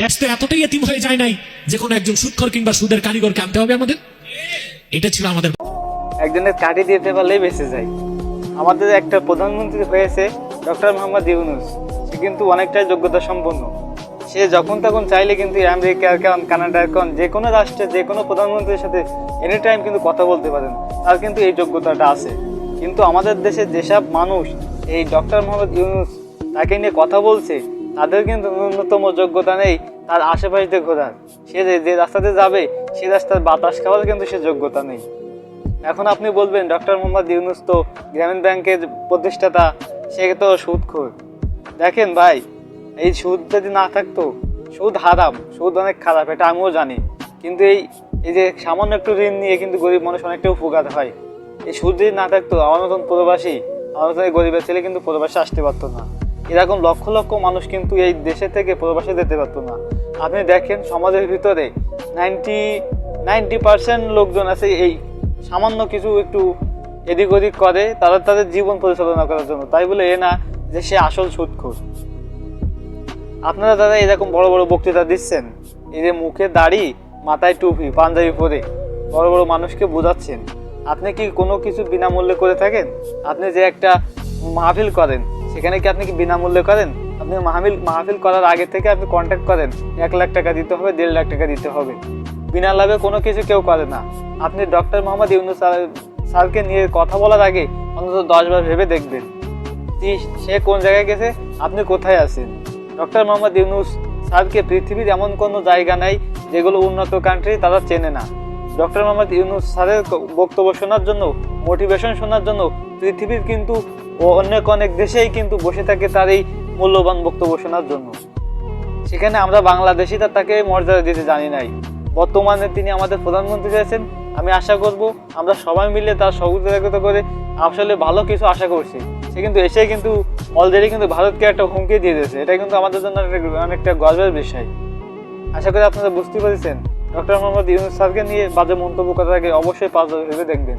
দেশ তো এতটাই এতিম হয়ে যায় নাই যে কোনো একজন সুৎখর কিংবা সুদের কারিগরকে আনতে হবে আমাদের? এটা ছিল আমাদের একজনের কাটি দিতে পারলেই বেঁচে যায়। আমাদের একটা প্রধানমন্ত্রী হয়েছে ডক্টর মোহাম্মদ ইউনুস। সে কিন্তু অনেকটাই যোগ্যতা সম্পন্ন। সে যখন তখন চাইলে কিন্তু আমেরিকার কারণ কানাডার কারণ যে কোনো রাষ্ট্রে, যে কোনো প্রধানমন্ত্রীর সাথে এনি টাইম কিন্তু কথা বলতে পারেন, তার কিন্তু এই যোগ্যতাটা আছে। কিন্তু আমাদের দেশে যেসব মানুষ এই ডক্টর মোহাম্মদ ইউনুস তাকে নিয়ে কথা বলছে তাদের কিন্তু ন্যূনতম যোগ্যতা নেই, তার আশেপাশে দিয়ে ঘোরার। সে যে- রাস্তাতে যাবে, সে রাস্তার বাতাস খাওয়ার কিন্তু সে যোগ্যতা নেই। এখন আপনি বলবেন, ডক্টর মোহাম্মদ ইউনুস তো গ্রামীণ ব্যাংকের প্রতিষ্ঠাতা, সে তো সুদখোর। দেখেন ভাই, এই সুদ যদি না থাকতো, সুদ হারাম, সুদ অনেক খারাপ, এটা আমিও জানি। কিন্তু এই এই যে সামান্য একটু ঋণ নিয়ে কিন্তু গরিব মানুষ অনেকটা উপকার হয়। এই সুদ যদি না থাকতো আমার মতন প্রবাসী আমার মতন গরিবের ছেলে কিন্তু প্রবাসে আসতে পারতো না। এরকম লক্ষ লক্ষ মানুষ কিন্তু এই দেশে থেকে প্রবাসে যেতে পারতো না। আপনি দেখেন সমাজের ভিতরে নাইনটি নাইনটি পার্সেন্ট লোকজন আছে এই সামান্য কিছু একটু এদিক ওদিক করে তারা তাদের জীবন পরিচালনা করার জন্য। তাই বলে এ না যে সে আসল সুদখোর আপনারা দাদা এরকম বড় বড় বক্তৃতা দিচ্ছেন, এই যে মুখে দাড়ি, মাথায় টুপি, পাঞ্জাবি পরে বড় বড় মানুষকে বোঝাচ্ছেন, আপনি কি কোনো কিছু বিনামূল্যে করে থাকেন? আপনি যে একটা মাহফিল করেন সেখানে কি আপনি কি বিনামূল্যে করেন? আপনি মাহফিল মাহফিল করার আগে থেকে আপনি কন্ট্যাক্ট করেন। এক লাখ টাকা দিতে হবে, দেড় লাখ টাকা দিতে হবে। বিনা লাভে কোনো কিছু কেউ করে না। আপনি ডক্টর মোহাম্মদ ইউনুস স্যার- স্যারকে নিয়ে কথা বলার আগে অন্তত দশবার ভেবে দেখবেন। সে কোন জায়গায় গেছে? আপনি কোথায় আছেন? ডক্টর মোহাম্মদ ইউনুস স্যারকে পৃথিবীর এমন কোনো জায়গা নাই যেগুলো উন্নত কান্ট্রি তারা চেনে না। ডক্টর মোহাম্মদ ইউনুস স্যারের বক্তব্য শোনার জন্য মোটিভেশন শোনার জন্য পৃথিবীর কিন্তু অনেক অনেক দেশেই কিন্তু বসে থাকে তার এই মূল্যবান বক্তব্য শোনার জন্য। সেখানে আমরা বাংলাদেশিরা তাকে মর্যাদা দিতে জানি নাই। বর্তমানে তিনি আমাদের প্রধানমন্ত্রী হয়েছেন আমি আশা করব আমরা সবাই মিলে তার সহযোগিতা করে আসলে ভালো কিছু আশা করছি। সে কিন্তু এসে কিন্তু অলরেডি কিন্তু ভারতকে একটা হুমকি দিয়ে দিয়েছে। এটা কিন্তু আমাদের জন্য অনেকটা গর্বের বিষয়। আশা করি আপনারা বুঝতে পেরেছেন। ডক্টর মোহাম্মদ ইউনুস স্যারকে নিয়ে বাজে মন্তব্য করার আগে অবশ্যই পাঁচ ভেবে দেখবেন।